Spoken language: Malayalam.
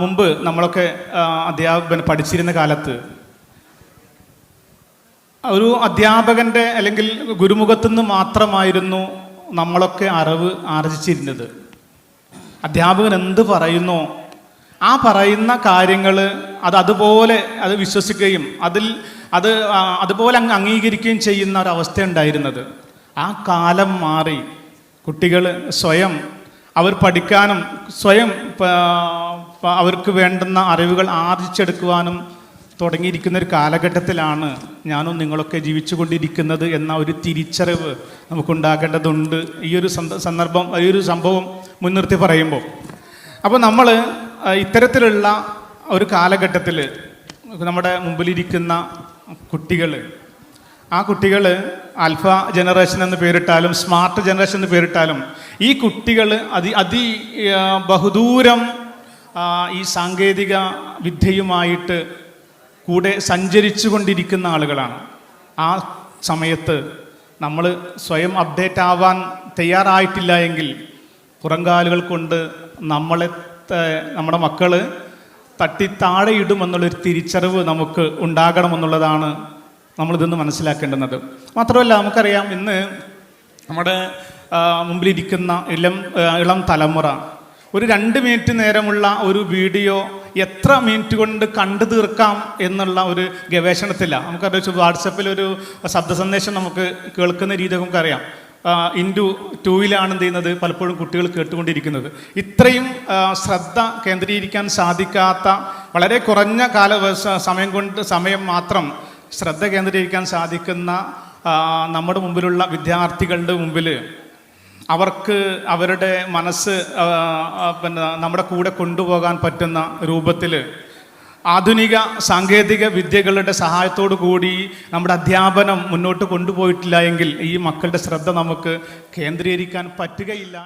മുമ്പ് നമ്മളൊക്കെ അധ്യാപകൻ പഠിച്ചിരുന്ന കാലത്ത് ഒരു അധ്യാപകന്റെ അല്ലെങ്കിൽ ഗുരുമുഖത്തു നിന്ന് മാത്രമായിരുന്നു നമ്മളൊക്കെ അറിവ് ആർജിച്ചിരുന്നത്. അധ്യാപകൻ എന്ത് പറയുന്നോ ആ പറയുന്ന കാര്യങ്ങൾ അത് അതുപോലെ അത് വിശ്വസിക്കുകയും അതിൽ അത് അതുപോലെ അങ്ങ് അംഗീകരിക്കുകയും ചെയ്യുന്ന ഒരവസ്ഥ ഉണ്ടായിരുന്നത്. ആ കാലം മാറി. കുട്ടികൾ സ്വയം അവർ പഠിക്കാനും സ്വയം അവർക്ക് വേണ്ടുന്ന അറിവുകൾ ആർജിച്ചെടുക്കുവാനും തുടങ്ങിയിരിക്കുന്ന ഒരു കാലഘട്ടത്തിലാണ് ഞാനും നിങ്ങളൊക്കെ ജീവിച്ചുകൊണ്ടിരിക്കുന്നത് എന്ന ഒരു തിരിച്ചറിവ് നമുക്കുണ്ടാക്കേണ്ടതുണ്ട് ഈ ഒരു സന്ദർഭം ഈ ഒരു സംഭവം മുൻനിർത്തി പറയുമ്പോൾ. അപ്പോൾ നമ്മൾ ഇത്തരത്തിലുള്ള ഒരു കാലഘട്ടത്തിൽ നമ്മുടെ മുമ്പിലിരിക്കുന്ന കുട്ടികൾ ആ കുട്ടികൾ ആൽഫ ജനറേഷൻ എന്ന് പേരിട്ടാലും സ്മാർട്ട് ജനറേഷൻ എന്ന് പേരിട്ടാലും ഈ കുട്ടികൾ അതി അതി ബഹുദൂരം ഈ സാങ്കേതിക വിദ്യയുമായിട്ട് കൂടെ സഞ്ചരിച്ചു കൊണ്ടിരിക്കുന്ന ആളുകളാണ്. ആ സമയത്ത് നമ്മൾ സ്വയം അപ്ഡേറ്റ് ആവാൻ തയ്യാറായിട്ടില്ല എങ്കിൽ പുറംകാലുകൾ കൊണ്ട് നമ്മളെ നമ്മുടെ മക്കൾ തട്ടി താഴെ ഇടുമെന്നുള്ളൊരു തിരിച്ചറിവ് നമുക്ക് ഉണ്ടാകണമെന്നുള്ളതാണ് നമ്മളിതൊന്ന് മനസ്സിലാക്കേണ്ടുന്നത്. മാത്രമല്ല നമുക്കറിയാം ഇന്ന് നമ്മുടെ മുമ്പിലിരിക്കുന്ന ഇളം ഇളം തലമുറ ഒരു രണ്ട് മിനിറ്റ് നേരമുള്ള ഒരു വീഡിയോ എത്ര മിനിറ്റ് കൊണ്ട് കണ്ടു തീർക്കാം എന്നുള്ള ഒരു ഗവേഷണത്തിലാണ് നമുക്കറിയാം വാട്സപ്പിൽ ഒരു ശബ്ദ സന്ദേശം നമുക്ക് കേൾക്കുന്ന രീതി നമുക്കറിയാം. ഇന്റു ടൂവിലാണ് എന്ത് ചെയ്യുന്നത്? പലപ്പോഴും കുട്ടികൾ കേട്ടുകൊണ്ടിരിക്കുന്നത്. ഇത്രയും ശ്രദ്ധ കേന്ദ്രീകരിക്കാൻ സാധിക്കാത്ത വളരെ കുറഞ്ഞ കാല സമയം കൊണ്ട് സമയം മാത്രം ശ്രദ്ധ കേന്ദ്രീകരിക്കാൻ സാധിക്കുന്ന നമ്മുടെ മുമ്പിലുള്ള വിദ്യാർത്ഥികളുടെ മുമ്പിൽ അവർക്ക് അവരുടെ മനസ്സ് പിന്നെ നമ്മുടെ കൂടെ കൊണ്ടുപോകാൻ പറ്റുന്ന രൂപത്തിൽ ആധുനിക സാങ്കേതിക വിദ്യകളുടെ സഹായത്തോടു കൂടി നമ്മുടെ അധ്യാപനം മുന്നോട്ട് കൊണ്ടുപോയിട്ടില്ല എങ്കിൽ ഈ മക്കളുടെ ശ്രദ്ധ നമുക്ക് കേന്ദ്രീകരിക്കാൻ പറ്റുകയില്ല